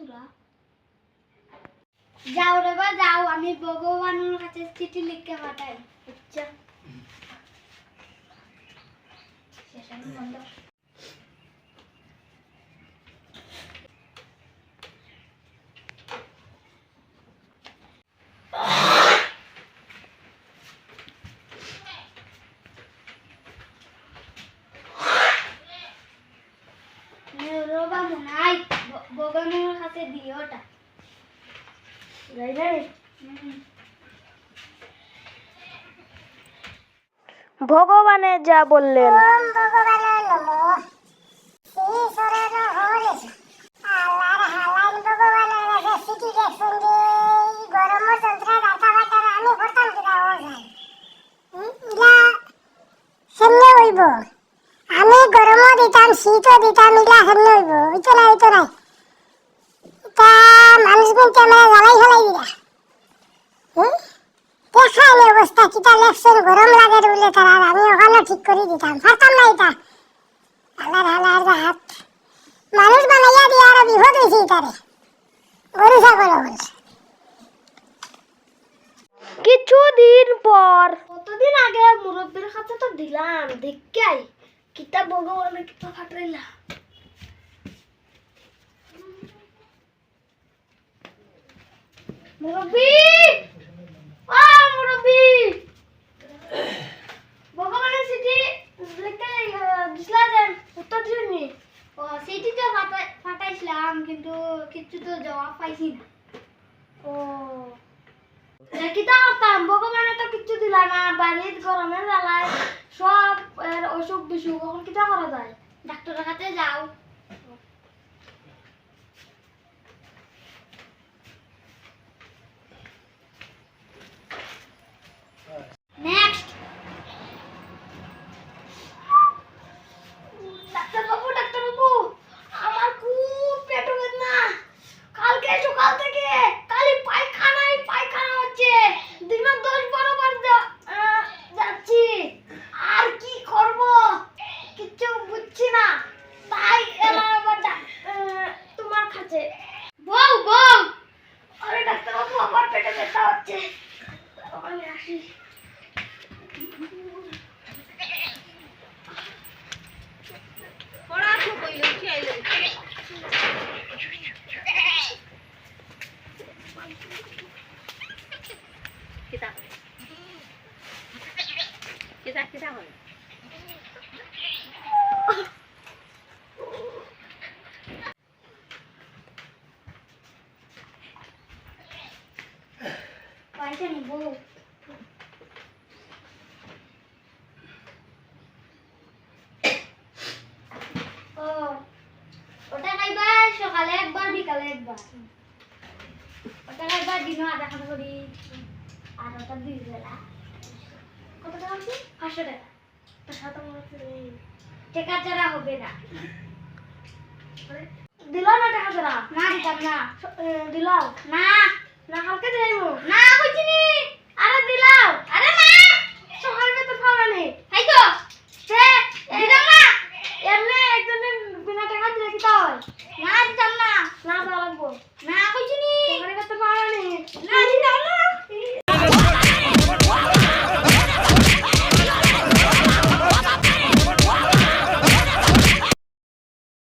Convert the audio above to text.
তোরা যাও রে বা যাও। আমি ভগবানের কাছে চিঠি লিখে পাঠাই আচ্ছা সেশন বন্ধ। ভগবানের কাছে দিও ওটা। যা বললেন। ভগবানের যে বাটার আমি গরমও দিতাম শীতও দিতাম ইলা সেমনে হইব। হইতো না হইতো না। তা মানুষ কিন্তু আমরা জ্বালাই ফেলাই দিলা। দেখাই নি অবস্থা কিটা লেখছেন গরম লাগে বলে তারা আমি ওখানে ঠিক করে দিতাম পারতাম না এটা। আল্লাহর আল্লাহর হাত। মানুষ বানাইয়া দিয়ে আরও বিপদ হয়েছে এটারে। গরু ছাগল হল কিছুদিন পর। কতদিন আগে মুরব্বীর কাছে তো দিলাম দেখাই কিতাব ভগবানের কিতাব ফাটাইলা। মুরব্বী! ও মুরব্বী! ভগবানের চিঠি লিখে দিছিলা যে উত্তর দিওনি। ও চিঠি তো ফাটাই- ফাটাইছিলাম কিন্তু কিছু তো জবাব পাইছি না। ও কিতা করতাম ভগবানে তো কিচ্ছু দিলা না বাড়ির গরমে জ্বালায় সব অসুখ বিসুখ এখন কিতা করা যায়। ডাক্তারের কাছে যাও। Kita, kita, kita, kita, kita, kita, kita, kita, kita, kita, kita আসি পাইছে নি ও ওটা খাইবা সকালে একবার বিকালে একবার। ওটা খাইবা দিনও আধা খানা করি আর ওটা দুই বেলা কত টাকা হচ্ছে? পাঁচশো টাকা। তো টাকা ছাড়া হবে না। দিল না টাকা ছাড়া? না দিতাম না। দিল? না। না হালকা যাইব না কইছি নি। আরে দিলা